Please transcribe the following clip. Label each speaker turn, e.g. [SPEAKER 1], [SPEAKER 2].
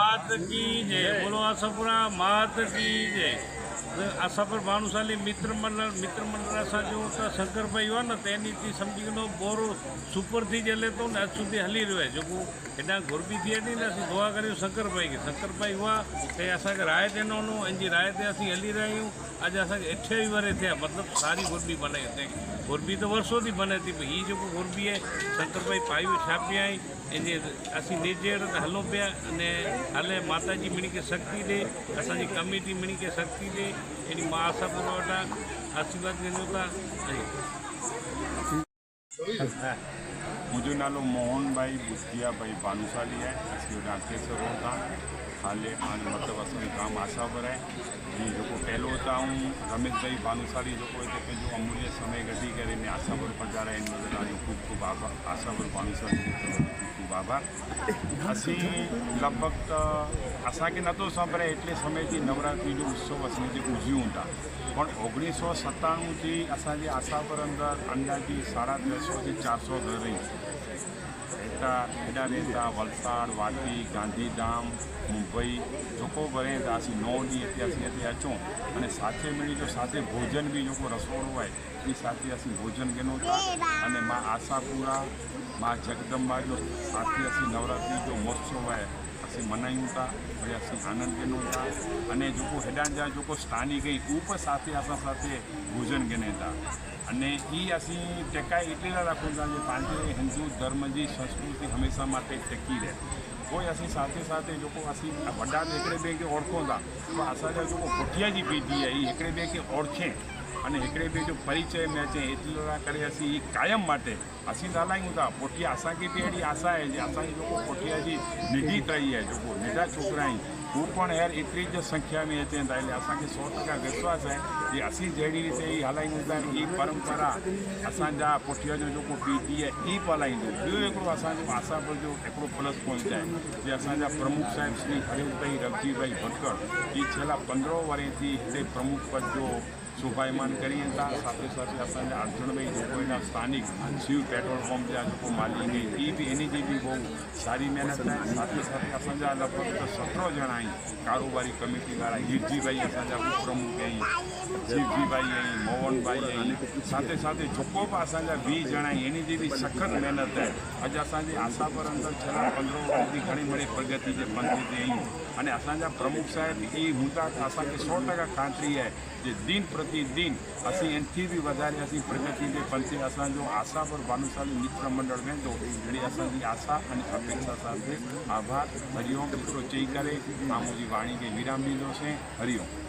[SPEAKER 1] માત કી જય બોલો આશાપુરા માત કી જય આશાપુર ભાનુશાલી મિત્ર મંડળ મિત્ર મંડળ આશા જેવો તો શંકરભાઈ હોય ને તેનીથી સમજી ગયેલો બોરો સુપરથી જે લેતો ને આજ સુધી હલી રહ્યો જો હું એના ગોરબીથી હતી ને ਅਸੀਂ દોવા કર્યું શંકરભાઈ કે શંકરભાઈ હુઆ તે અસાંखे રાયત એનોનું એની રાયતે અસી હલી રહ્યું આજે અસાંखे અઠ્યાવીસ વર્ષ થયા મતલબ સારી ગોરબી બનાવી હતી ગોરબી તો વર્ષોથી બને હતી પણ એ જો ગોરબીએ શંકરભાઈ પાયું છાપી આવી એની ਅਸੀਂ ਨਿਜੇੜ ਹਲੋਂ ਪਿਆ અને હાલે માતાજી મણી કે શક્તિ દે અસાજી કમિટી મણી કે શક્તિ દે એની મા આશા પુરવઠા આશીર્વાદ ગણ્યો હતા
[SPEAKER 2] मुझे नालो मोहन भाई बुस्तिया भाई भानुशाली है असीं डांटेश्वर रोड था हाले हाणे मतिलबु असांजो गाम आशावर है जीअं जो पहलो त आऊं रमेश भाई भानुशाली जो हिते अमूल्य समय कढी करे ने आशावर पधारा आहिनि मुंहिंजो ख़ूब ख़ूब आभार आशावर भानुशाली जो ख़ूब ख़ूब आभार असीं लॻभॻि અસાકે નહોતો સાંભળે એટલે સમયથી નવરાત્રિનો ઉત્સવ અસમે જે ઉજવ્યું હતા પણ ઓગણીસો સત્તાણુંથી અસાજે આશા પર અંદર અંદાજે સાડા ત્રણસોથી ચારસો ઘર રહી રહેતા એડા રહેતા વલસાડ વાટી ગાંધીધામ મુંબઈ જોકો ભરે દાસી નોની અત્યારથી અત્યારે અચો અને સાથે મળી જો સાથે ભોજન બી જોકો રસોડું હોય એ સાથે અસી ભોજન ગેનું અને મા આશાપુરા મા જગદંબા જો સાથે અસી નવરાત્રિ જો મહોત્સવ હોય શ્રી મનાયુકા ભયા શ્રી આનંદબેનોતા અને જોકો હેડાંજા જોકો સ્થાનિક ઉપ સાથે આપણા સાથે ભોજન ગનેતા અને એ અસી ટકાય એટલેલા રાખોતા જે પાંચે હિન્દુ ધર્મની સંસ્કૃતિ હંમેશા માટે ટકી રહે कोई असीं साथे साथे जेको असीं वॾा हिकिड़े ॿिए खे ओरखूं था पर असांजा जेको पुठिया जी पीढ़ी आहे हीअ हिकिड़े ॿिए खे ओरखे અને એકડે બી જો પરિચય મે છે ઇતિલોણા કરે છે ઈ કાયમ માટે આ સિન આલાઈ ઉતા પોટી આસા કે પેડી આસા હે જે આસા જોકો પોટીાજી નિજી રહી હે જો નેજા છોકરાઈ જો પણ હે ઇતરી જ સંખ્યા મે હેતે રહેલે આસા કે 100 ટકા વિશ્વાસ હે કે આસી જેડી થી આલાઈ ઉતા ઈ પરંપરા આસાંજા પોટીાજો જો પીટીએ ઈ ફલાઈન જો એ કુ આસાંજા આસા બજો એકડો ફલસ પહોંચાય જે આસાંજા પ્રમુખ સાહેબ શ્રી હરિયુતઈ રજજીભાઈ ભટકર ઈ છેલા 15 ઓવરી થી જે પ્રમુખ પદ જો શુભાયમાન કરીએ ત્યાં સાથે સાથે આપણને અર્જુનભાઈ ગોગોઈના સ્થાનિક શિવ પેટ્રોલ પંપ જે આ લોકો માલિક એ બી એની જે બી બહુ સારી મહેનત થાય સાથે સાથે અસાંજા લગભગ સતરો જણા અહીં કારોબારી કમિટીવાળા હિરજીભાઈ અસાંજા ઉપપ્રમુખ અહીં જીવજીભાઈ અહીં મોહનભાઈ અહીં સાથે સાથે જોકોબ અસાંજા વી જણા એની જેવી સખત મહેનત થાય આજે અસાંજી આશા પર અંદર છેલ્લા પંદર વર્ષથી ઘણી ઘણી પ્રગતિ જે બનતી હતી અહીં અને અસાંજા પ્રમુખ સાહેબ એ મુદ્દા અસાંखे સો ટકા ખાતરી છે જે દિન પ્રતિ प्रतिदिन असीं एन टी बि वधारे असीं प्रगति जे पंथे असांजो आशा पर भानुशाली मित्र मंडल वह जड़ी अहिड़ी आशा अने अपेक्षा सां आभार हरिओम चई करे मां वाणी के विराम ॾींदोसीं हरिओम